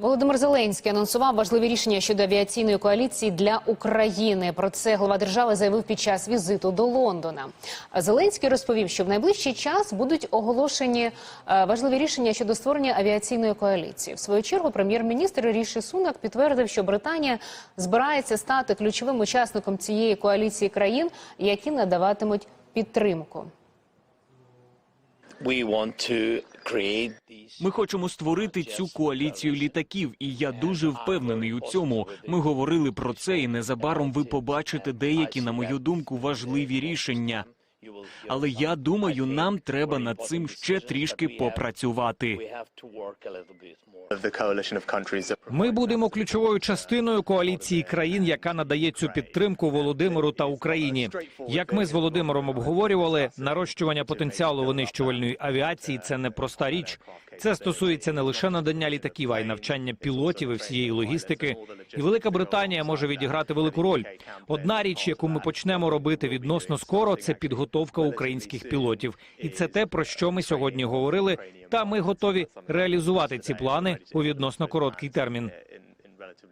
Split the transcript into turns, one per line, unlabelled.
Володимир Зеленський анонсував важливі рішення щодо авіаційної коаліції для України. Про це глава держави заявив під час візиту до Лондона. Зеленський розповів, що в найближчий час будуть оголошені е, важливі рішення щодо створення авіаційної коаліції. В свою чергу прем'єр-міністр Ріші Сунак підтвердив, що Британія збирається стати ключовим учасником цієї коаліції країн, які надаватимуть підтримку.
Ми хочемо створити цю коаліцію літаків, і я дуже впевнений у цьому. Ми говорили про це, і незабаром ви побачите деякі, на мою думку, важливі рішення. Але я думаю, нам треба над цим ще трішки попрацювати.
Ми будемо ключовою частиною коаліції країн, яка надає цю підтримку Володимиру та Україні. Як ми з Володимиром обговорювали, нарощування потенціалу винищувальної авіації це не проста річ. Це стосується не лише надання літаків, а й навчання пілотів і всієї логістики. І Велика Британія може відіграти велику роль. Одна річ, яку ми почнемо робити відносно скоро, це підготовка українських пілотів, і це те, про що ми сьогодні говорили. Та ми готові реалізувати ці плани у відносно короткий термін.